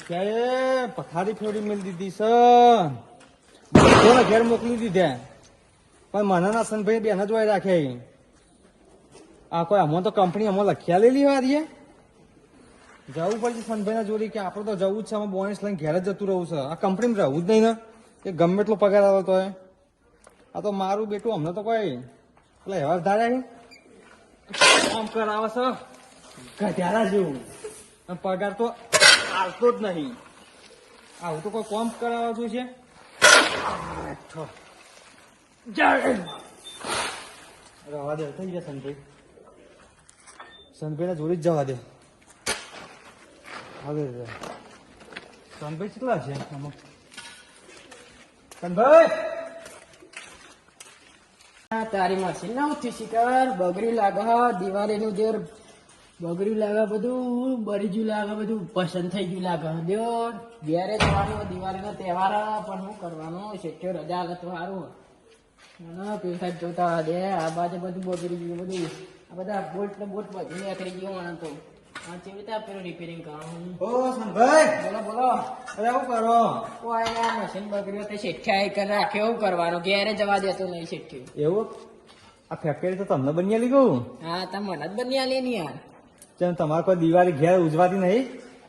શેઠિયાએ પથારી ફેરી મેલી દીધી છે ઘેર મોકલી દીધા. પણ મને ના સનભાઈ બેન જ રાખે. આ કોઈ અમો તો કંપની અમો લખ્યા લેલી વારીએ જવું પડશે સનભાઈ જોડી કે આપણે તો જવું જ છે અમે બોનસ લઈને ઘેર જ જતું રહું છે. આ કંપનીમાં રહેવું જ નહીં ને. એ ગમે એટલો પગાર આવે તો આ તો મારું બેટું અમને તો કોઈ પેલા એવા ધારે કામ કરાવે છે. ગધેડા જેવું. પગાર તો આવતો જ નહીં. આવું તો કોઈ કોમ્પ કરાવવાનું છે. રવા દે, થઈ ગયા સંતભાઈ. સંભાઈ જોડી જ જવા દે. હવે સંભાઈ કેટલા છે? અમુક. સંતભાઈ! તારી માસી ના ઉઠી શિકાર બગરી લાગા, દિવાળીનું દેર બગડ્યું લાગે બધું બળી ગયું લાગે બધું પસંદ થઈ ગયું લાગે. દેવો ઘેરે જવાનું દિવાળીનો તહેવાર પણ શું કરવાનો શેઠિયો રજા હાલે તો સારું ના સાહેબ જોતા દે આ બાજુ બધું બગડી ગયું બધું. આ બધા બોલ્ટ ને બોટ બધું નીકળી ગયું મને તો. આ કેવી રીતે પેલું રિપેરિંગ કરવાનું? ઓ સંભાઈ બોલો બોલો. અરે આવું કરો? કોઈ આ મશીન બગડ્યું તો શેઠિયા એક રાખ્યો એવું કરવાનું? ઘેરે જવા દેતો નહીં શેઠ્યું. એવું? આ ફેક્ટરી તો તમને બની આલી ગયું હા તમે મને જ બની આલી ને યાર. જેમ તમારે કોઈ દિવાળી ઘેર ઉજવાતી નહીં?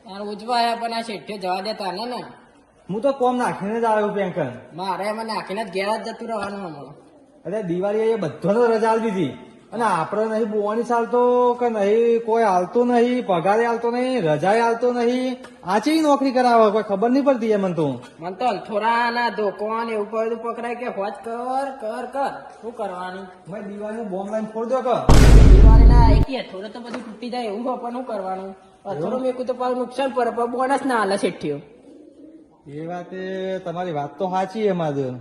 યાર ઉજવાયા પણ આ શેઠે જવા દેતા ને ને. હું તો કોમ નાખીને જ આવ્યો પેંકન મારે એમાં નાખીને જ ઘેર જ જતું રહેવાનું અરે દિવાળી એ બધાને રજા આલી દીધી. અને આપણે નહીં બોવાની ચાલતો કે નહીં કોઈ હાલતો નહીં પગારે હાલતો નહીં રજાએ હાલતો નહીં. આચી નોકરી કરાવે કોઈ ખબર નહીં પડતી મને તો. મને તો થોડા ના ધોકોન એવું બધું પકડાય કે હોજ કર કર કર. શું કરવાનું? મેં દિવાળી બોમ્બ લાઈન ફોડ દો કર દિવાળી ના એકી થોડો તો બધું તૂટી જાય એવું પણ શું કરવાનું? અથોડું મેકું તો પાછું નુકસાન પડે પણ બોનસ ના હાલે શેઠીઓ એ વાતે તમારી વાત તો સાચી એમાં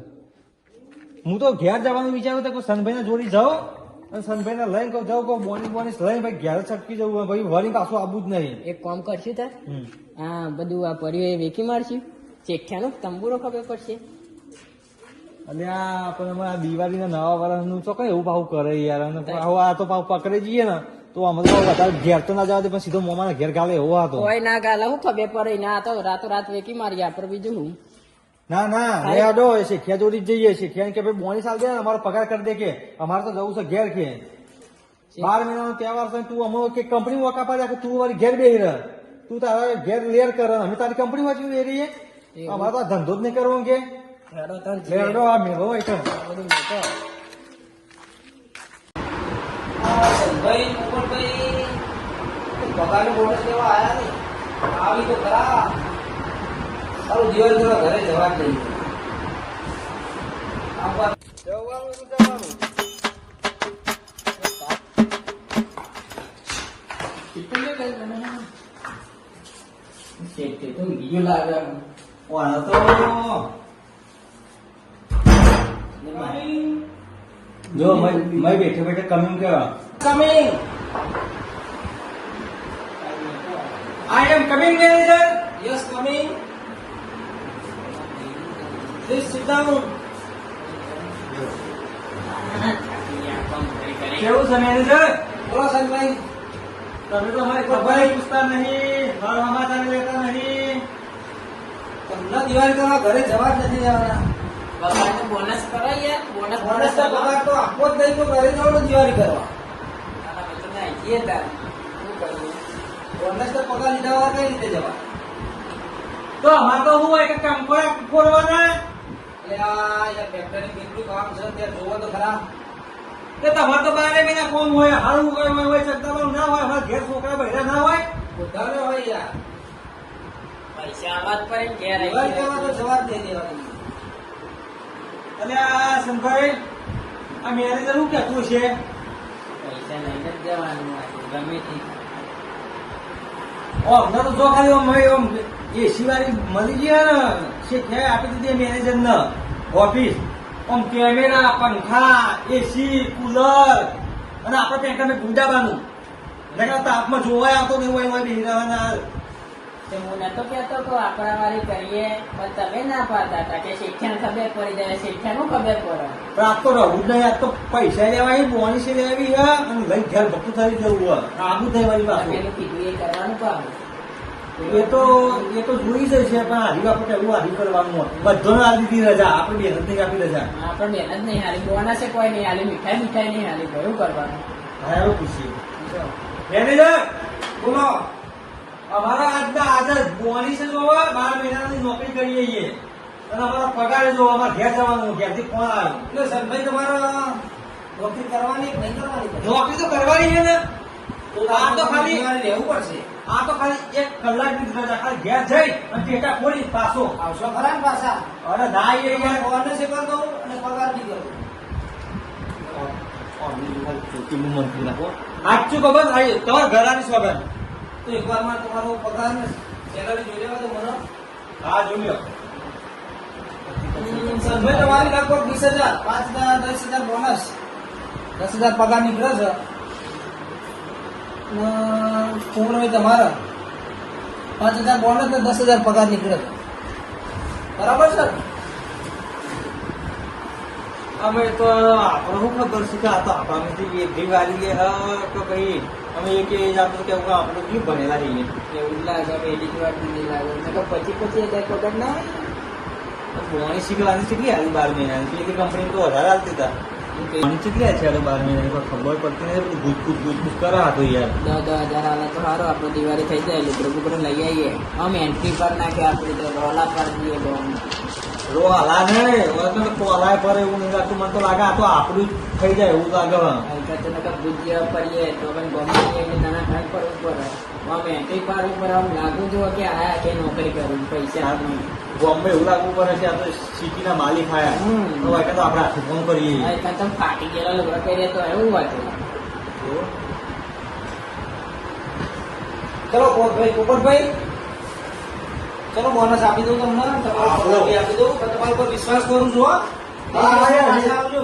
હું તો ઘેર જવાનું વિચારું તો સનભાઈ જોડી જાઉં? અને સનભાઈ લઈને કહું જાઉં કહું બોનસ બોનસ લઈને ભાઈ ઘેર છટકી જવું ભાઈ વળી પાછું આવું જ નહીં. એક કામ કરશું તાર. હા બધું આ પરિવાર વેકી મારશું. ચેઠિયાનો તંબુરો ખબર પડશે. અને આ આપણે હમણાં દિવાળીના નવા વર્ષનું તો કઈ એવું ભાવ કરે યાર અને આ તો ભાવ પકડી જઈએ ને તો અમે તો વધારે ઘેર તો ના જવા દે પણ સીધો મોમાના ઘેર ગાલે એવો હતો. કોઈ ના ગાલે હું ખબર પડે ના તો રાતો રાત વેકી મારી આપણે બીજું હું? ના ના રે આડો એ જોડી જ જઈએ શેઠિયા કે ભાઈ બોની સાલ દે ને અમારો પગાર કરી દે કે. અમારે તો જવું છે ઘેર કે. બાર મહિનાનો તહેવાર છે તું અમે કે કંપની વકા પાડે કે તું મારી ઘેર બેહી રહ. તું તારા ઘેર લેર કર. અમે તારી કંપની વાંચી બે રહીએ. અમારે તો ધંધો જ નહીં કરવો કે. લેરડો આ મેળો હોય તો. ભાઈ ભાઈ પગાર બોનસ લેવા આવ્યા નહીં? આવી તો ખરા. સારું જીવન થોડા ઘરે જવા જ નહીં જવાનું જવાનું જો મેં બેઠે બેઠે કમિંગ કેવા? Coming. I am coming manager yes coming please sit down. કેવું છે મેનેજર? બોલો સંતભાઈ તમે તો અમારી ખબર પૂછતા નહીં મારો સમાચાર લેતા નહીં. તમને દિવાળી કરવા ઘરે જવા જ નથી જવાના. પગારનું બોનસ કરાય યાર બોનસ બોનસ તો પગાર તો આપવો જ નહીં તો ઘરે જવાનું દિવાળી કરવા. આઈએ તાર શું કરવું? બોનસ તો પગાર લીધા વગર કઈ રીતે જવા તો અમારે તો હું એક કામ ખોરાક ફેક્ટરી કેટલું કામ છે ત્યાં જોવો તો ખરા. કે તમારે તો બારે મહિના કોમ હોય હારું હોય હોય હોય સત્તાવાળું ના હોય અમારા ઘેર છોકરા બહેરા ના હોય બધાને હોય યાર. પૈસા આવા પર ઘેર દિવાળી કરવા તો આવીને. જવા જ દેવાની. અને આ સંભાઈ આ મેનેજર શું કહેતું છે પૈસા લઈને જ જવાનું. ગમે તે. ઓ અમને તો જો ખાલી એમ એસી વાળી મળી ગયા ને શેઠે આપી દીધી મેનેજર ને. ઓફિસ. આમ કેમેરા પંખા એસી કુલર. અને આપણે ત્યાં કને ગુંડાબાનું. નકર તાપમાં જોવાય આવતો નહીં હોય એમાં બેહી તે હું નતો કહેતો કે આપણા વાળી કરીએ પણ તમે ના પાડતા હતા કે શિક્ષણ ખબર પડી જાય શેઠિયાનું ખબર પડે. પણ આ તો રહું નહીં આ તો પૈસા લેવાય બોનસ લેવી હે અને લઈ ઘેર ભક્તું થઈ જવું હોય. આબુ થઈ વાળી વાત કીધું એ કરવાનું કામ. એ તો એ તો જોઈ જ છે પણ હારી આપણે એવું હારી કરવાનું હોય. બધાને હારી દીધી રજા આપણે મહેનત નહીં આપી રજા. આપણે મહેનત નહીં હાલી બોનસ કોઈ નહીં હાલી મીઠાઈ મીઠાઈ નહીં હાલી કયું કરવાનું? હા એવું પૂછીએ મેનેજર બોલો. અમારા આજના આજે બોની છે જોવા બાર મહિનાની નોકરી કરીએ છીએ અને અમારા પગાર જો અમારે ઘેર જવાનું ઘેરથી ફોન આવ્યો. એટલે સરભાઈ તમારે નોકરી કરવાની નહીં કરવાની? નોકરી તો કરવાની છે ને. તો આ તો ખાલી રહેવું પડશે. આ તો ખાલી એક કલાકની રજા ખાલી ઘેર જઈ અને ટેટા ખોલી પાછો. આવશો ખરા ને પાછા? અરે ના એ યાર એ કરી દઉં અને પગાર બી કરું. સાચું ખબર? તમારા ઘરાની સ્વાગત તો એક વારમાં તમારો પગાર ને સેલરી જોઈ લેવા તો મને. હા જોઈ લો તમારી લગભગ વીસ હજાર પાંચ હજાર દસ હજાર બોનસ દસ હજાર પગાર નીકળે છે. ને હોય તમારા પાંચ હજાર બોનસ ને દસ હજાર પગાર નીકળે. બરાબર સર અમે તો આપણે શું ખબર છે કે આ તો આપણામાંથી એક વાલી લે હા તો કઈ અમે એક એ જ આપણે કેવું કે આપણે કેવું ભણેલા રહીએ. એવું લાગે અમે એટલી વાર નહીં લાગે. તો પછી પછી હજાર પગાર ના હોય. ભણવાની શીખવાની શીખી આવી બાર મહિનાની. એટલે કંપની તો વધારે હાલતી હતા કેટલી છે બાર મહિનાની ખબર પડતી નથી. બધું ગુજ ગુજ ગુજ ગુજ કરે હતો યાર. દસ દસ તો સારો આપણે દિવાળી થઈ જાય લુગડો બુગડો લઈ આવીએ અમે એન્ટ્રી પર નાખે આપણે રોલા પર દઈએ લોન રો હલા ને. તો કોલાય પર એવું નહીં લાગતું. મને તો લાગે આ તો આપણું જ થઈ જાય એવું લાગે તો પડીએ તો પણ ગમે નાના ખાઈ પર ઉપર આમ એન્ટ્રી પર ઉપર આમ લાગુ જો કે આયા કે નોકરી કરું પૈસા બોમ્બે એવું લાગવું પડે છે આ તો સિટીના માલિક આયા. હવે કે તો આપણે હાથે ફોન કરીએ. આ તો ફાટી ગયેલા લોકો કરીએ તો એવું વાત ચલો પોપટભાઈ પોપટભાઈ ચલો બોનસ આપી દઉં તમને. તમારો આપો. દઉં. તમારા ઉપર વિશ્વાસ કરું છું. આવજો.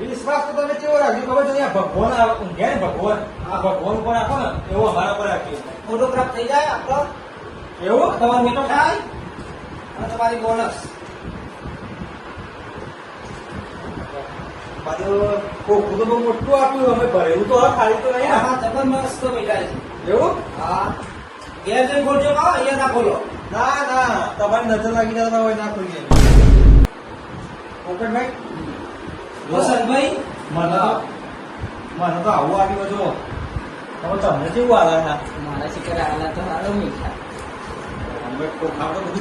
વિશ્વાસ તો તમે કેવો રાખ્યો ખબર છે ભગવાન ઊંઘ્યા ને ભગવાન. આ ભગવાન ઉપર રાખો ને એવો અમારા પર રાખ્યો ફોટોગ્રાફ થઈ જાય આપણો? એવું? તમારો મીઠો થાય અને તમારી બોનસ પાછું તો બહુ મોટું આપ્યું અમે ભરેલું તો હા ખાલી તો નહીં હા જબરમસ્ત મીઠાઈ છે. એવું? હા. ઘેર જઈને ખોલજો અહીંયા ના ખોલો ના ના તમારી નજર લાગી જતા હોય ના કોઈ પોપટભાઈ વસંતભાઈ મને તો મને તો આવું આવ્યું જો હવે તમને કેવું આવે છે? મારા શિકાર આલા તો સારો મીઠા.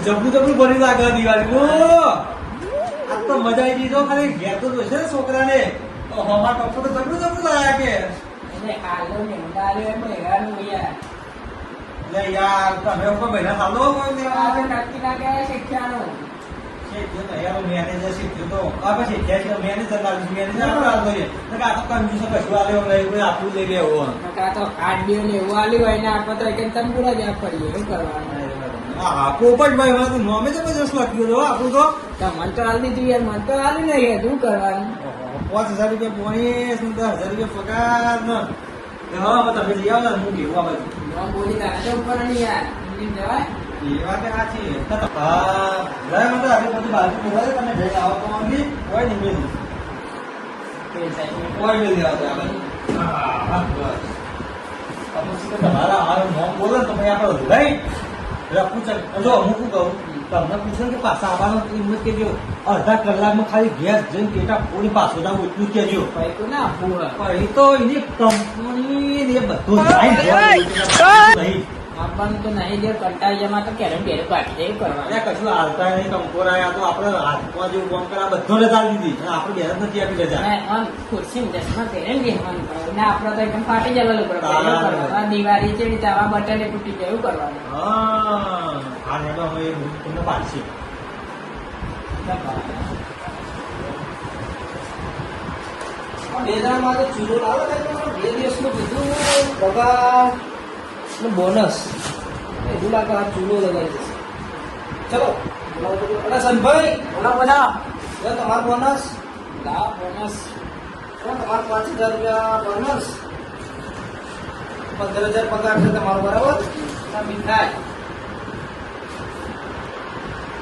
જબરું જબરું ભરી લાગે દિવાળી. આ તો મજા આવી ગઈ જો ખાલી ઘેર તો જોઈશે ને છોકરાને? તો હમા ટપ્પો તો જબરું જબરું લાગે આલો ને ઉડાલ્યો એમ હેરાનું યાર. લે યાર તમે કોઈ મહિના સાલો કોઈ આ લેવા તો નક્કી ના ગયા શિક્ષાનું શીખ્યો ને યાર મેનેજર શીખ્યો તો. આ પછી શીખ્યા છે મેનેજર લાગ્યું મેનેજર આપણે હાલ જોઈએ તો આ તો કંજૂસ કશું આલ્યો નહીં કોઈ આપણું લઈ લેવું આ તો ને એવું આલ્યું હોય ને આપણે તો એક પૂરા જ પડીએ શું કરવાનું? હા પોપટભાઈ માં તો નોમે જબરજસ્ત લખ્યું તો આપણું તો. મને તો હાલ દીધું યાર મને તો હાલી નહીં શું કરવાનું? પાંચ હજાર રૂપિયા પોણીસ ને દસ હજાર રૂપિયા પગાર ને. હા તમે લઈ આવો ને હું લેવું આ ન બોલી તો ઉપર નહીં યાર. એમ જવાય એ વાત સાચી હા લઈ મને આજે બધું બાજુ ખોવાય તમે જઈને આવો તો મમ્મી કોઈ નહીં મિલ. કોઈ મિલ આવો આ તો તમારા આ નોમ બોલો તમે આપણે લઈ રખું છે. જો હું શું કહું? તમને પૂછે ને કે પાછા આવવાનો એમ કે કેજો અડધા કલાકમાં ખાલી ગેસ જઈને પેટા ફોડી પાછો જાવ એટલું કેજો ના એ તો એની કંપની ને એ બધું નહીં આપવાનું તો નહીં દે કંટાળી જમા તો ક્યારે ઘેરે પાટી જાય કરવાનું. અરે કશું હાલતા નહીં કંકોર આયા તો આપણે હાથમાં જેવું કામ કરે બધો રજા દીધી. અને આપણે બેર નથી આપી રજા આમ ખુરશી ચશ્મા પહેરીને બેસવાનું કરવાનું. ને આપણે તો એકદમ ફાટી જવા લોકો દિવાળી છે રીતે આવા બટને કરવાનું. હા આ નેડો અમે તમને પાડશે. બે દિવસનું ચૂલો લાવો બે દિવસનું કીધું પગાર ને બોનસ. એવું લાગે આ ચૂલો લગાવી દેશે. ચલો. અરે સંભાઈ બોલો બોલો. તમારો બોનસ. લાવ બોનસ. તમારો પાંચ હજાર રૂપિયા બોનસ. પંદર હજાર પગાર છે તમારો બરાબર. મીઠાઈ.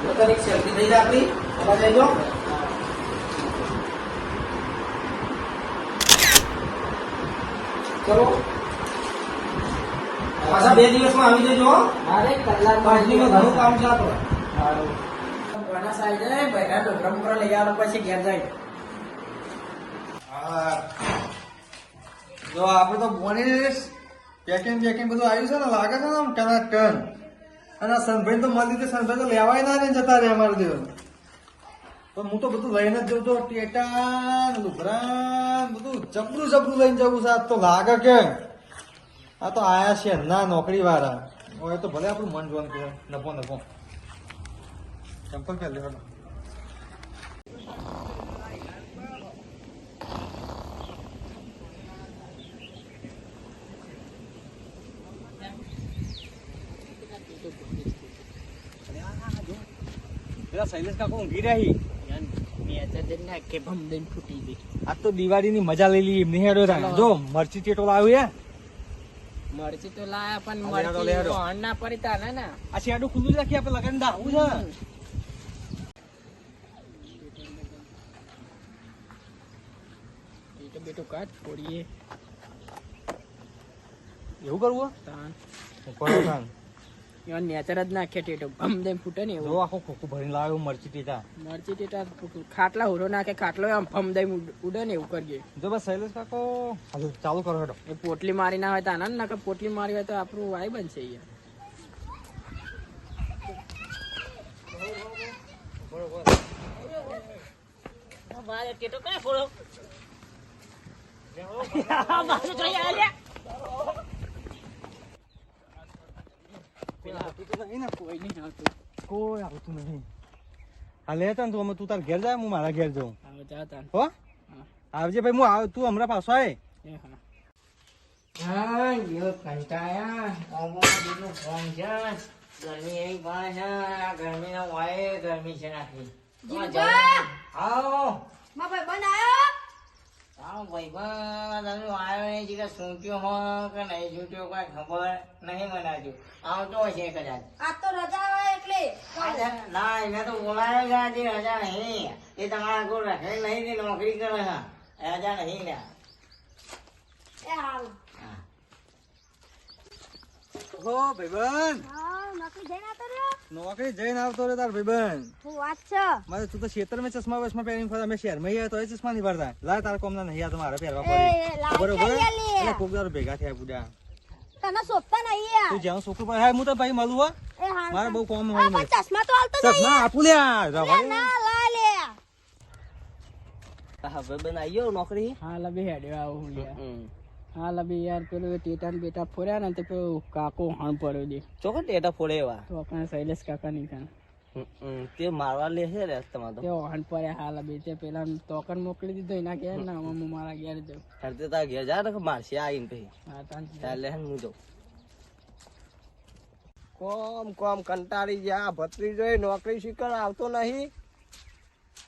પોતાની સેલ્ફી થઈ જાય આપણી એમાં જઈજો ચલો. પાછા બે દિવસમાં આવી જજો અરે કલાક ઘણું કામ છે આપણે. સારું. બનાસ આવી ડોકરા બોકરા લઈ આવવાનો પછી ઘેર જાય. જો આપણે તો બોનીસ પેકિંગ પેકિંગ બધું આવ્યું છે ને લાગે છે ને આમ ટના ટન અને સનભાઈ તો મળી તે સનભાઈ તો લેવાય ના ને જતા રહે અમારે દેવ તો હું તો બધું લઈને જ જઉં તો ટેટા ને બધું જબરું જબરું લઈને જવું છે. આજ તો લાગે કે આ તો આયા છે ના નોકરી વાળા હોય તો ભલે આપણું મન જોવાનું કહેવાય. નફો નફો ચંપલ પહેરી હેલો પેલા શૈલેષ કાકો ઊંઘી રહી આ તો દિવાળી ની મજા લઈ લી એમની હેડો જો મરચી ટેટો લાવ્યું હે. મરચી તો લાયા પણ મરચી લેહાડો. ના ને ને. આ શેડું ખુલ્લું રાખી આપણે લગન દાવું છે. એ તો બેટું કાચ એવું કરવું તાન તાન. નેચર જ નાખે ટેટો. દઈને ફૂટે ને એવું. આખો ખોખું ભરીને લાવ્યો મરચી ટેટા. મરચી ટેટા ખાટલા હુરો નાખે ખાટલો આમ દઈને ઉડે ને એવું કરીએ. જો બસ શૈલેષ કાકો હાલો ચાલુ કરો હેડો. એ પોટલી મારી ના હોય તો આનંદ નાખે. પોટલી મારી હોય તો આપણું વાય બનશે યાર કોઈ નહીં આવતું. કોઈ આવતું નહીં. હા લેતા તું અમે તું તાર ઘેર જાય હું મારા ઘેર જાઉં. હો આવજે ભાઈ હું આવ તું હમણાં પાછો આય. હા. યો કંટાયા ફોન છે. ગરમી એ પડે છે. વાય ગરમી છે નાખી જીવબા! આવો માં ભાઈ બનાયો? આવો ભાઈ બસ તમે આવ્યો નહીં જીગા સૂંટ્યો હો કે નહીં સૂંટ્યો કઈ ખબર નહીં મને હજુ આવતો હશે કદાચ. આ તો રજા હોય એટલે. ના એને તો બોલાયો છે આજે રજા નહીં. એ તમારા કોઈ રખે નહીં તે નોકરી કરે છે રજા નહીં ને એ હારું. હો ભાઈબંધ. હા નોકરી જઈને આવતો રહ્યો? નોકરી જઈને આવતો રે તાર ભાઈબન હું વાત છે? મારે તું તો ખેતર મે ચશ્મા વસમાં પહેરીને ફરતા મે શહેર મે આવ્યા તો એ ચશ્મા નહીં ભરતા. લા કોમ ના નહીં આ તમારે પહેરવા પડે. બરોબર એટલે કોક દાડો ભેગા થયા બુડા. તને સોપતા નહીં યાર. તું જ્યાં છોકરું પર હા હું તો ભાઈ મળું હો. મારે બહુ કોમ હોય પણ ચશ્મા તો હાલતો નહીં ચશ્મા આપું લે. ના લા લે હા ભાઈબન આવ્યો નોકરી? હા લબી હેડ્યો આવું હું યાર હા લબી યાર પેલું ટેટા ને બેટા ફોર્યા ને તો પેલું કાકો હણ પડ્યો દે. ચોકો ટેટા ફોડે એવા? તો આપણે શૈલેષ કાકા ની કાન. તે મારવા લે છે રે તમારે તે. હણ પડ્યા હા બે તે પેલા તોકન મોકલી દીધો એના ઘેર ના હું મારા ઘેર જાઉં તો તા ઘેર જા ને મારશે આવીને પછી. હા તાન ચાલે હે જાઉં. કોમ કોમ કંટાળી ગયા. ભત્રીજો એ નોકરી શીખર આવતો નહીં.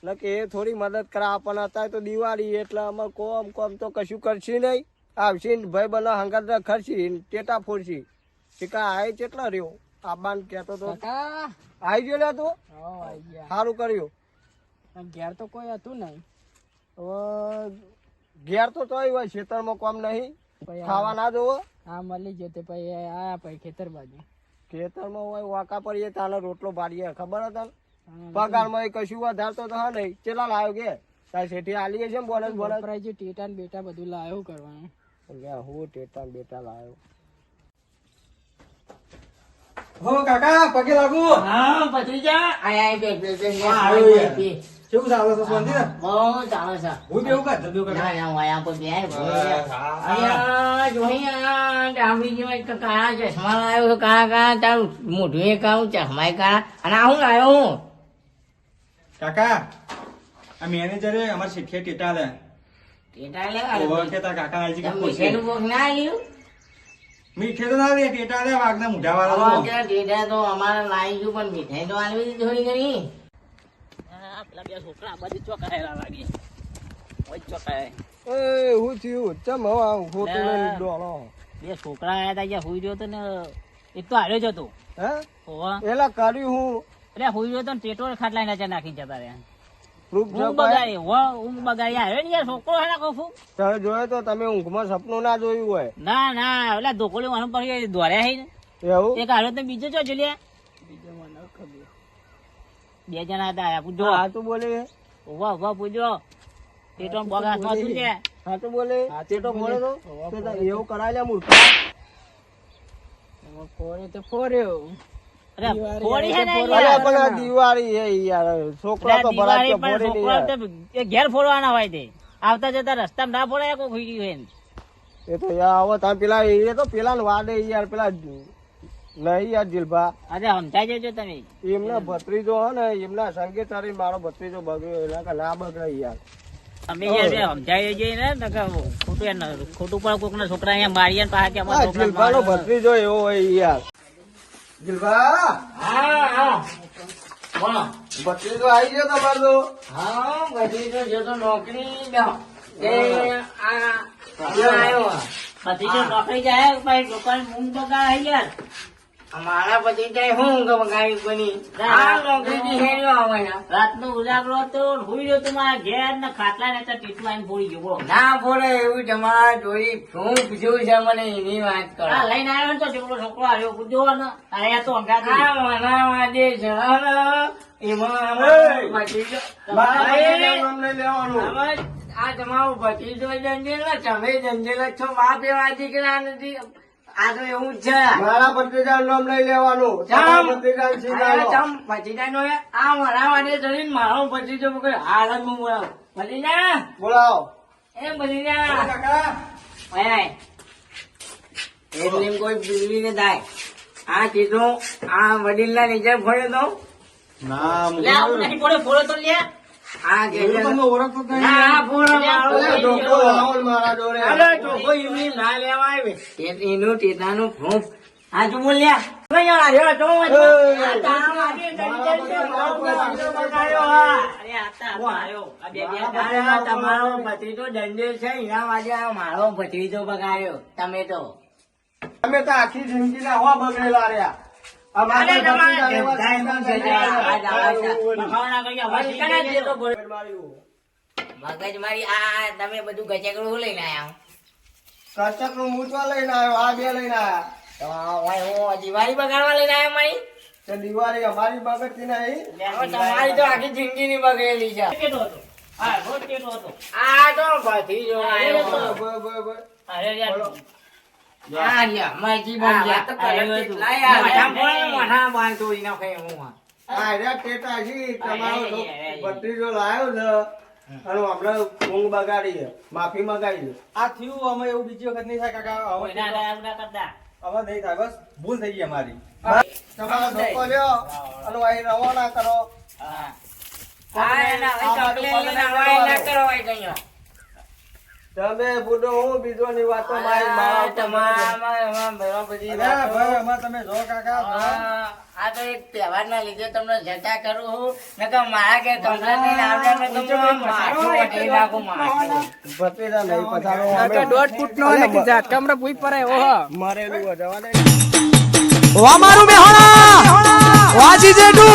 ને કે એ થોડી મદદ કરા આપણને અત્યારે તો દિવાળી એટલે અમે કોમ કોમ તો કશું કરશે નહીં. આવશે ભાઈ બનો હંગાત ખરશી ટેટા ફોડશી. શીખા આય કેટલા રહ્યો? આબાન કેતો તો આઈ ગયો લે તું? સારું કર્યું. ઘેર તો કોઈ હતું નહીં. હવે ઘેર તો તોય હોય ખેતરમાં કોમ નહીં. ખાવા ના જોવો હા મળી ગયો તે પછી આયા પછી ખેતર બાજુ. ખેતરમાં હોય વાકા પડીએ તાનો રોટલો પાડીએ ખબર હતા પગારમાં એ કશું વધારતો તો હા નહીં. ચેલા લાવ્યો કે? તાર શેઠી આલીએ છે બોનસ બોનસ ટેટા ને બેટા બધું લાવ્યું કરવાનું. એટલે હું ટેટા બેટા લાવ્યો હો કાકા પગે લાગુ. હા ભત્રીજા આય આય બે બે બે હા, આવ્યો યાર. કેવું ચાલે છે શાંતિ ને બહુ ચાલે છે. હું બેવું કા? ના ના પર બે. જોઈ આ ડામડી જેવા એક ચશ્મા લાવ્યો છે કાળા કાળા તારું મોઢું એ કાળું ચશ્મા કાળા. અને આ હું લાવ્યો હું? કાકા આ મેનેજરે અમારા શીખીએ ટેટા લે ટેટા લે ઓવર કાકા આજી કે મીઠાઈનું બોક્સ ના આવ્યું મીઠે તો ના લે ટેટા લે વાગના મુઢા વાળા તો. ટેટા તો અમારે લાવીશું પણ મીઠાઈ તો આલવી દીધી થોડી ઘણી. પેલા બે છોકરા બાજુ ચોકાયેલા લાગે. ઓય ચોકાય. એ હું થયું? ચમ હવે ખોટું લઈને ડોળો બે છોકરા આયા તા જ્યાં હુઈ રહ્યો તો ને એક તો હાર્યો જ હતો. હે? ઓવા એલા કર્યું હું. એટલે હુઈ રહ્યો તો ટેટો ખાટલા નીચે નાખી જતા રહ્યા. પ્રૂફ ઊંઘ ઊંઘ બગાડી આવ્યો ને યાર છોકરો હે કહું તમે જોયો તો તમે ઊંઘમાં સપનું ના જોયું હોય. ના ના એટલે ધોકોલી વાનું પડી દોર્યા હે ને. એવું? એક હારો તો બીજો ચો જોલ્યા બીજો મને ખબર બે જણા હતા આયા પૂછો હા તું બોલે. ઊભા ઊભા પૂછો એ બગા હાથમાં શું છે? હા તું? બોલે બોલે એવું કરાય લે મૂર્ખા. ફોરે તો ફોર્યો ઘેર ફોડવાના હોય તે. આવતા જતા રસ્તામાં ના ફોડાય કોઈ એ તો યાર તમે પેલા એ તો પેલા વાડે યાર પેલા નહીં યાર જીલભા. અરે સમજાઈ જજો તમે. એમના ભત્રીજો હે ને એમના સંગે તારી મારો ભત્રીજો બગડ્યો કે ના બગડે યાર. અમે યાર સમજાઈ જઈએ ને નકર ખોટું ખોટું પણ કોક ના છોકરા અહીંયા મારીએ પાછા કે અમારા. ભત્રીજો એવો હોય યાર. જીલભા હા હા. બોલો ભત્રીજો આવી ગયો તમારો. તો હા બધી તો જો તો નોકરી એ આ આવ્યો બધી તો નોકરી જાય પછી લોકોને મૂંગ બગાડ યાર અમારા પછી ત્યાં હું ઊંઘ બની નોકરી હેર્યો આવે રાતનો ઉજાગરો હતો ભૂલી ગયો તમારા ઘેર ને ખાટલા ને ટીટુ આઈને ફોડી ગયો ના બોલે એવું તમારા જોઈ શું પૂછ્યું છે મને એની વાત કરો. લઈને આવ્યો ને તો છોકરો છોકરો આવ્યો પૂછ્યો ને અહીંયા તો અંગાત આ મના વાદે છે એમાં મારા આ તમારું ભતીજો જંજેલ ને તમે જંજેલ જ છો બાપ એવા દીકરા નથી. આ તો એવું જ છે. મારા ભત્રીજા નામ નહીં લેવાનું. આ મારા ચડીને મારો હાલ જ હું બોલાવું. બોલાવો. એ. એટલે કોઈ બિજલી ને થાય આ કીધું આ વડીલ ના નીચે ફોડ્યો તો. ના લે આવું નહીં ફોડો ફોડો તો લે. એનું ટેટાનું ભૂખ. બોલ્યા. માટે તમારો ભત્રીજો દંડે છે એના વાજે મારો ભત્રીજો બગાડ્યો તમે તો તમે તો આખી જિંદગી ના હવા બગડેલા રહ્યા મગજ મારી આ તમે બધું ગચેકડું લઈને આવ્યો આ બે લઈને આવ્યા તો દિવાળી બગાડવા લઈને આવ્યા મારી? દિવાળી અમારી બગડતી નહીં. હવે તમારી તો આખી જિંદગી ની બગડેલી છે. આ તો ભત્રીજો જો બ- બ- બ- અરે માફી મગાવી આ થયું અમે એવું બીજી વખત નહીં થાય કાકા હવે નહીં થાય બસ ભૂલ થઈ ગઈ અમારી. તમારો ધોકો લ્યો. અને અહીં રવાના કરો. હા. ના કરો. તમે બુડો હું બીજોની વાતો મારી મારા તમારામાં બધી ભાઈ તમે જો કાકા આ તો એક તહેવારના લીધે તમને જતા કરું હું. નકર મારા કે તમને ને આવડે ને તો માથું વઢી નાખું માથું. ભત્રીજા નહીં પધારો નકર દોઢ ફૂટ નો ને જાત કમરે ભૂઈ પડે ઓહ મરેલું જવા દે. વામારું મેહોણા વાજી જેટુ